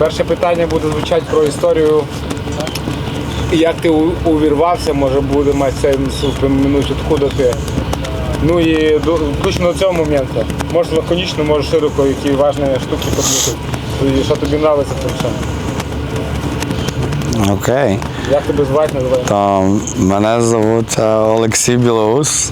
Перше питання буде звучати про історію. Як ти увірвався, може буде мати сенс минуть, откуда ти. Ну і до, включно до цього моменту. Можеш лаконічно, можеш широко, які важні штуки подмітити. І що тобі подобається в цьому всьому. Окей. Як тебе звати, називай? То мене звуть е, Олексій Білоус.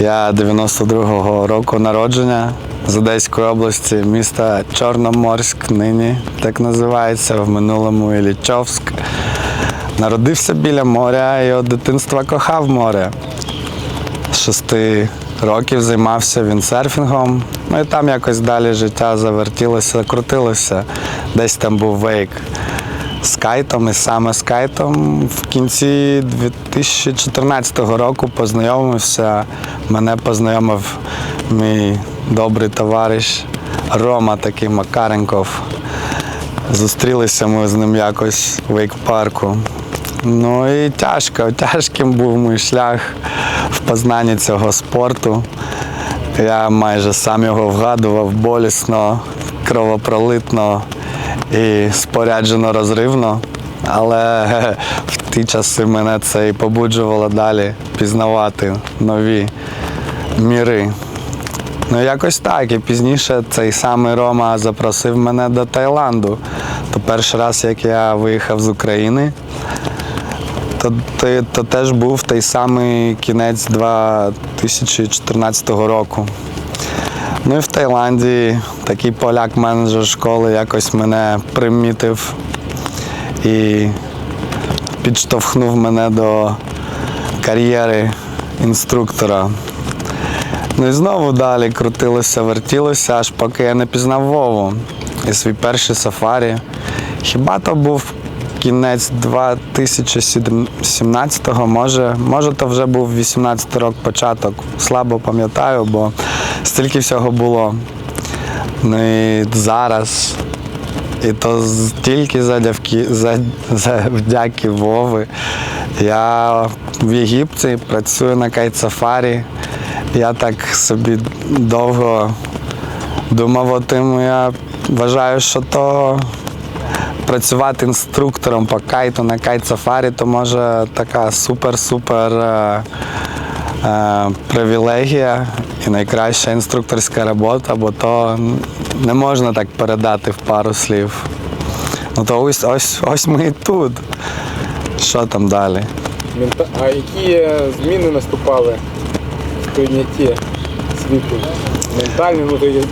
Я 92-го року народження з Одеської області, міста Чорноморськ, нині так називається, в минулому Іллічовськ. Народився біля моря і від дитинства кохав море. З шести років займався віндсерфінгом. Ну і там якось далі життя завертілося, крутилося. Десь там був вейк з кайтом, і саме з кайтом в кінці 2014 року познайомився. Мене познайомив мій добрий товариш Рома такий Макаренков. Зустрілися ми з ним якось в вейк-парку. Ну і тяжко, тяжким був мій шлях в познанні цього спорту. Я майже сам його вгадував болісно, кровопролитно і споряджено розривно. Але в ті часи мене це і побуджувало далі пізнавати нові міри. Ну, якось так. І пізніше цей самий Рома запросив мене до Таїланду. То перший раз, як я виїхав з України, то, то, то теж був той самий кінець 2014 року. Ну і в Таїланді такий поляк-менеджер школи якось мене примітив і підштовхнув мене до кар'єри інструктора. Ну і знову далі крутилося, вертілося, аж поки я не пізнав Вову і свій перший сафарі. Хіба то був кінець 2017-го, може, може, то вже був 18 рок початок. Слабо пам'ятаю, бо стільки всього було. Ну і зараз. І то тільки завдяки, за, завдяки Вови. Я в Єгипті працюю на кайтсафарі. Я так собі довго думав о тим, я вважаю, що то працювати інструктором по кайту на кайт-сафарі, то може така супер-супер е, е, привілегія і найкраща інструкторська робота, бо то не можна так передати в пару слів. Ну то ось ось ось ми і тут. Що там далі? А які е, зміни наступали в світу?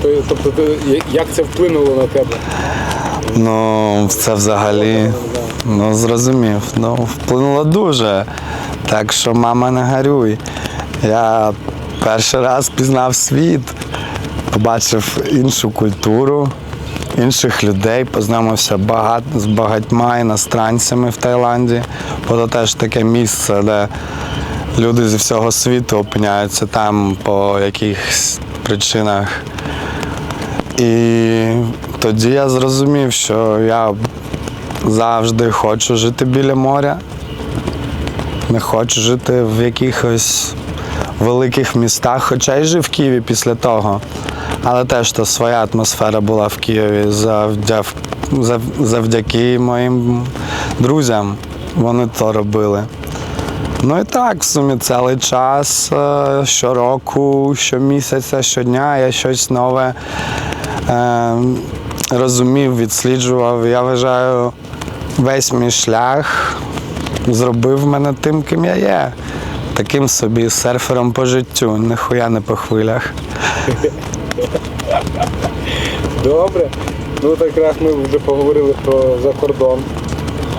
То- тобто як це вплинуло на тебе? Ну, це взагалі, ну зрозумів. Ну, вплинуло дуже. Так що, мама, не гарюй. Я перший раз пізнав світ, побачив іншу культуру, інших людей, познайомився багат, з багатьма іностранцями в Таїланді. Бо це теж таке місце, де люди зі всього світу опиняються там по якихось причинах. І тоді я зрозумів, що я завжди хочу жити біля моря. Не хочу жити в якихось великих містах, хоча й жив в Києві після того. Але теж то своя атмосфера була в Києві завдяки моїм друзям. Вони то робили. Ну і так, в сумі цілий час, е, щороку, щомісяця, щодня я щось нове е, розумів, відсліджував. Я вважаю, весь мій шлях зробив мене тим, ким я є. Таким собі серфером по життю, ніхуя не по хвилях. Добре. Ну так раз ми вже поговорили про закордон,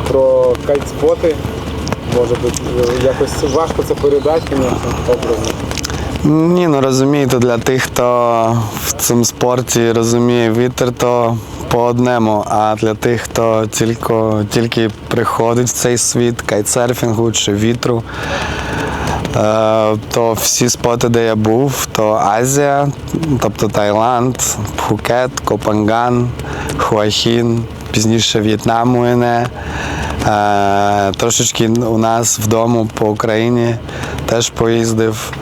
про кайтспоти. Може бути, якось важко це передати, образно. Ні, ну розумієте, для тих, хто в цьому спорті розуміє вітер, то по одному. А для тих, хто тільки, тільки приходить в цей світ кайтсерфінгу чи вітру, е, то всі споти, де я був, то Азія, тобто Таїланд, Пхукет, Копанган, Хуахін, пізніше В'єтнам Уене. Е, трошечки у нас вдома по Україні теж поїздив.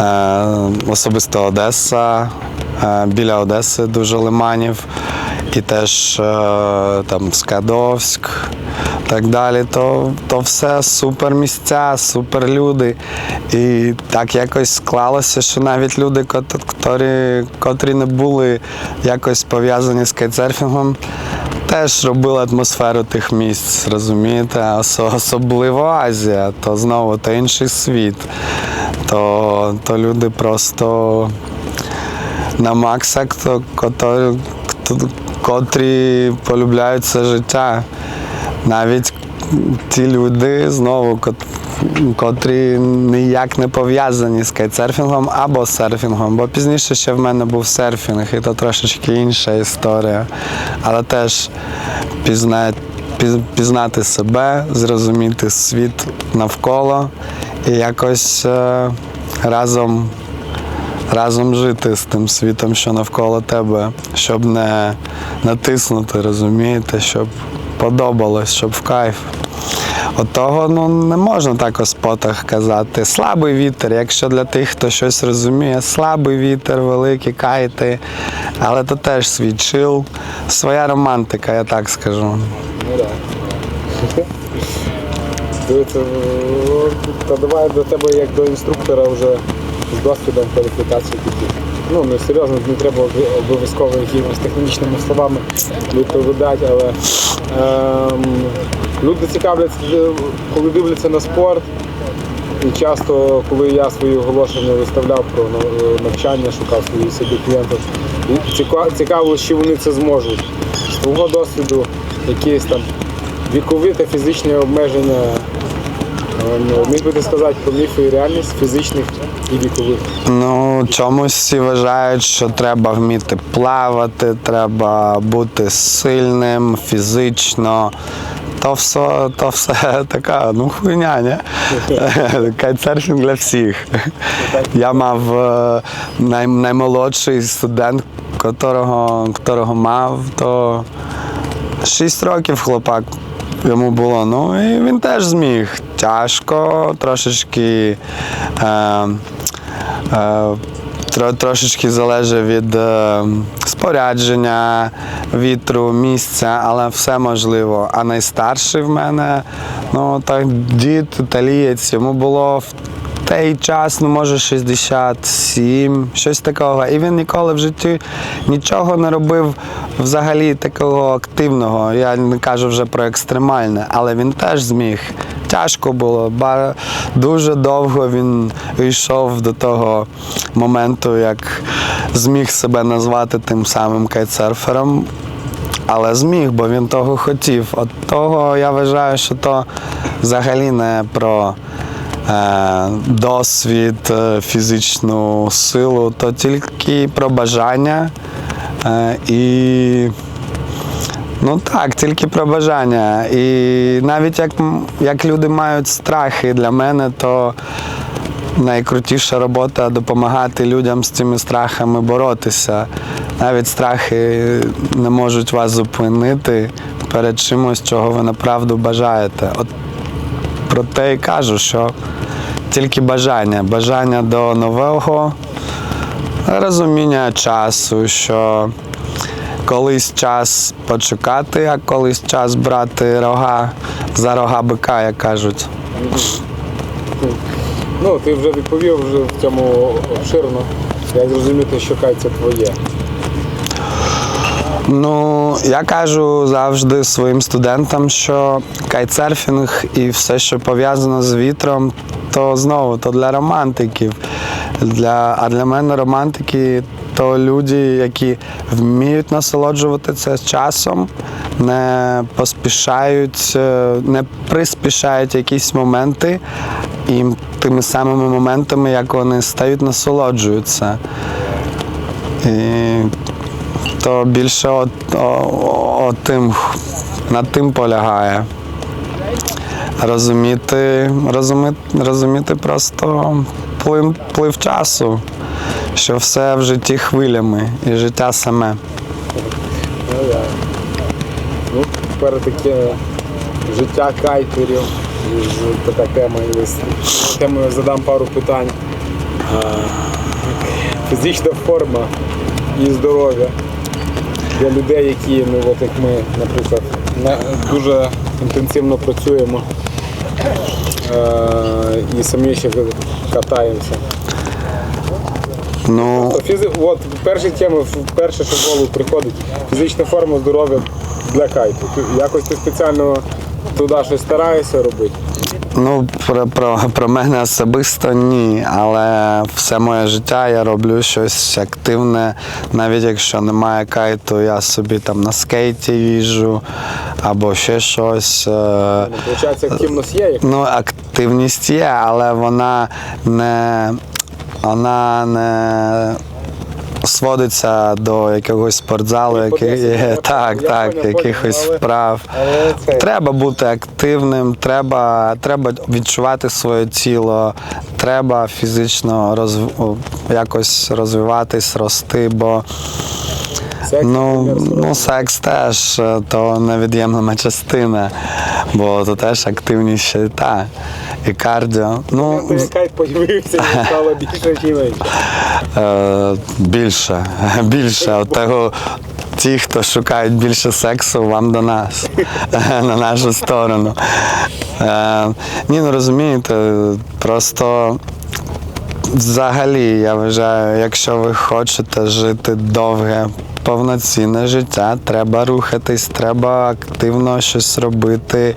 Е, особисто Одеса, е, біля Одеси дуже лиманів. і теж там Скадовськ, так далі, то, то все супер місця, супер люди. І так якось склалося, що навіть люди, котрі, котрі не були якось пов'язані з кайтсерфінгом, теж робили атмосферу тих місць, розумієте? Особливо Азія, то знову то інший світ. То, то люди просто на максах, то, котрі, котрі полюбляють це життя. Навіть ті люди знову, котрі ніяк не пов'язані з кайтсерфінгом або серфінгом, бо пізніше ще в мене був серфінг, і то трошечки інша історія. Але теж пізнати, пізнати себе, зрозуміти світ навколо і якось е, разом разом жити з тим світом, що навколо тебе, щоб не натиснути, розумієте, щоб подобалось, щоб в кайф. От того ну, не можна так о спотах казати. Слабий вітер, якщо для тих, хто щось розуміє, слабий вітер, великі кайти, але то теж свій чил, своя романтика, я так скажу. О, та давай до тебе як до інструктора вже з досвідом кваліфікації піти. Ну, не серйозно, не треба обов'язково якимись технічними словами відповідати, але ем, люди цікавляться, е, коли дивляться на спорт. І часто, коли я свої оголошення виставляв про навчання, шукав свої собі клієнтів, цікаво, чи вони це зможуть. З твого досвіду якісь там вікові та фізичні обмеження. Ем, Міг би ти сказати про міфи і реальність фізичних і вікових. Ну, чомусь вважають, що треба вміти плавати, треба бути сильним фізично. То все, то все така, ну хуйня, ні? Кайтсерфінг для всіх. Я мав е, най, наймолодший студент, котрого, котрого мав, то 6 років хлопак йому було. Ну і він теж зміг. Тяжко, трошечки. Е, е, Трошечки залежить від е, спорядження, вітру, місця, але все можливо. А найстарший в мене, ну так дід італієць, йому було той час, ну може 67, щось такого. І він ніколи в житті нічого не робив взагалі такого активного. Я не кажу вже про екстремальне, але він теж зміг. Тяжко було, ба- дуже довго він йшов до того моменту, як зміг себе назвати тим самим кайтсерфером. Але зміг, бо він того хотів. От того я вважаю, що то взагалі не про досвід, е, фізичну силу, то тільки про бажання е, і. Ну так, тільки про бажання. І навіть як, як люди мають страхи для мене, то найкрутіша робота допомагати людям з цими страхами боротися. Навіть страхи не можуть вас зупинити перед чимось, чого ви направду бажаєте. От про те і кажу, що тільки бажання, бажання до нового розуміння часу, що колись час почекати, а колись час брати рога за рога бика, як кажуть. Ну, ти вже відповів вже в цьому обширно. Як зрозуміти, що кайт це твоє. Ну, я кажу завжди своїм студентам, що кайтсерфінг і все, що пов'язано з вітром, то знову то для романтиків. Для, а для мене романтики то люди, які вміють насолоджуватися часом, не поспішають, е, не приспішають якісь моменти, і тими самими моментами, як вони стають, насолоджуються. І то більше от, о, о, тим, над тим полягає. Розуміти, розуміти, розуміти просто плив, плив часу, що все в житті хвилями і життя саме. Ну, тепер таке життя кайтерів. З- така тема. Темою задам пару питань. Фізична форма і здоров'я. Для людей, які, ну от як ми, наприклад, на, дуже інтенсивно працюємо е, і самі ще катаємося. Ну, Фізи... От перша тема, перше, що в голову приходить, фізична форма здоров'я для кайту. Якось ти спеціально туди щось стараєшся робити. Ну, про, про, про мене особисто ні, але все моє життя я роблю щось активне. Навіть якщо немає кайту, я собі там на скейті їжджу або ще щось. е, Получається, активність є, Ну, активність є, але вона не, вона не сводиться до якогось спортзалу, який, так, так, якихось вправ. Треба бути активним, треба, треба відчувати своє тіло, треба фізично розв... о, якось розвиватись, рости, бо секс, ну, ну, секс теж е, то невід'ємна частина, бо то теж активність та, і кардіо. Ну, кайт появився, стало більше чи менше. Е, більше, більше. От того, ті, хто шукають більше сексу, вам до нас, на нашу сторону. Е, ні, ну розумієте, просто взагалі я вважаю, якщо ви хочете жити довге, повноцінне життя, треба рухатись, треба активно щось робити,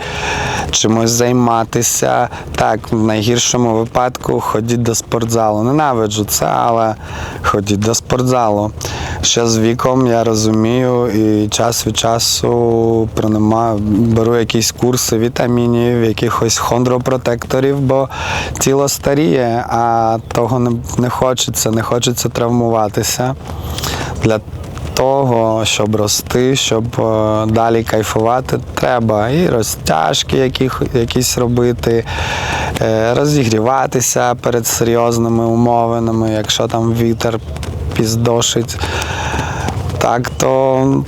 чимось займатися. Так, в найгіршому випадку ходіть до спортзалу. Ненавиджу це, але ходіть до спортзалу. Ще з віком я розумію і час від часу беру якісь курси вітамінів, якихось хондропротекторів, бо тіло старіє, а того не, не хочеться, не хочеться травмуватися. Для того, щоб рости, щоб е, далі кайфувати, треба і розтяжки якісь робити, е, розігріватися перед серйозними умовинами, якщо там вітер піздошить. Так, то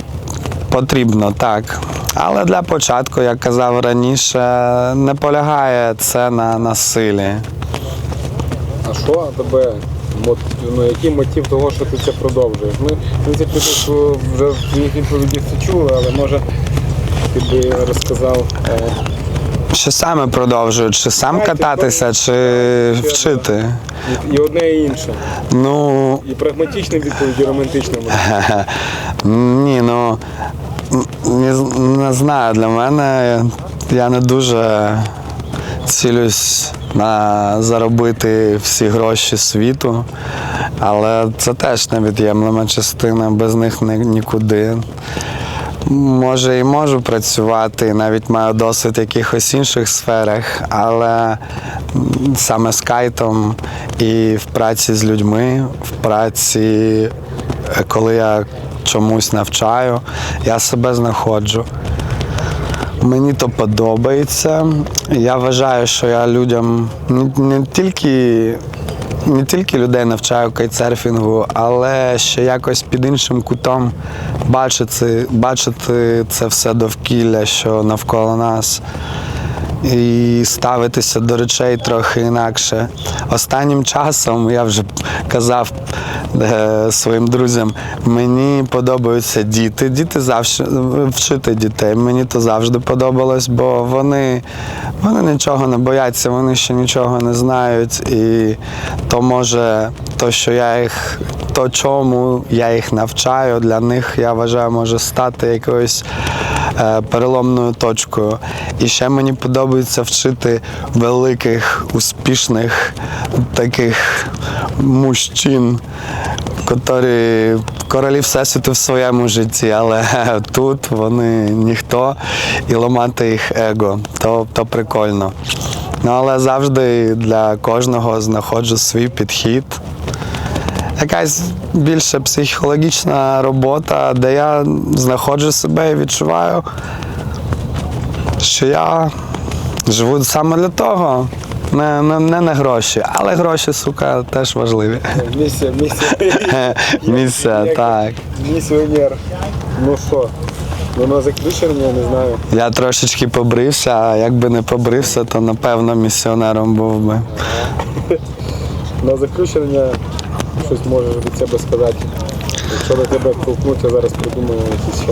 потрібно так. Але для початку, як казав раніше, не полягає це на насилі. А що тебе? Ну, який мотив того, що ти це продовжуєш? Ми, в принципі, тут е, вже в твоїх відповідях це чули, але може ти би розказав. е, Що саме продовжую? Чи сам Знаєте, кататися, чи ще вчити? І, і одне і інше. Ну, І прагматична відповідь, і романтична. Ні, ну не, не знаю, для мене я не дуже цілюсь на заробити всі гроші світу, але це теж невід'ємлема частина, без них нікуди. Може і можу працювати, навіть маю досвід в якихось інших сферах, але саме з кайтом і в праці з людьми, в праці, коли я чомусь навчаю, я себе знаходжу. Мені то подобається. Я вважаю, що я людям не, тільки. Не тільки людей навчаю кайтсерфінгу, але ще якось під іншим кутом бачити, бачити це все довкілля, що навколо нас, і ставитися до речей трохи інакше. Останнім часом я вже казав своїм друзям, мені подобаються діти. Діти завжди вчити дітей. Мені то завжди подобалось, бо вони, вони нічого не бояться, вони ще нічого не знають. І то може, то, що я їх, то чому я їх навчаю, для них я вважаю, може стати якоюсь е, переломною точкою. І ще мені подобається вчити великих, успішних таких мужчин, котрі королі всесвіту в своєму житті, але тут вони ніхто і ламати їх его. То, то прикольно. Ну, але завжди для кожного знаходжу свій підхід якась більше психологічна робота, де я знаходжу себе і відчуваю, що я живу саме для того. Не, не, не на гроші, але гроші, сука, теж важливі. Місія, місія. Місія, так. Місіонер. Ну що, воно заключення, я не знаю. Я трошечки побрився, а якби не побрився, то напевно місіонером був би. На заключення щось можеш від себе сказати. Якщо до тебе толкнуться, зараз придумаємо якісь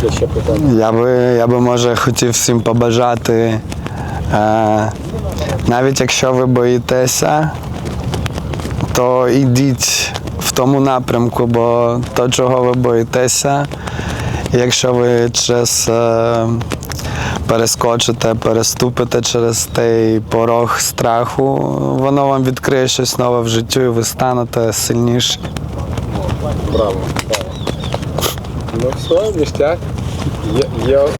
ще, ще питання. Я би, я би може хотів всім побажати, е, навіть якщо ви боїтеся, то йдіть в тому напрямку, бо то, чого ви боїтеся, якщо ви через е, перескочите, переступите через той порог страху, воно вам відкриє щось нове в житті, і ви станете сильніші. Браво. браво. Ну все, ніштяк. Є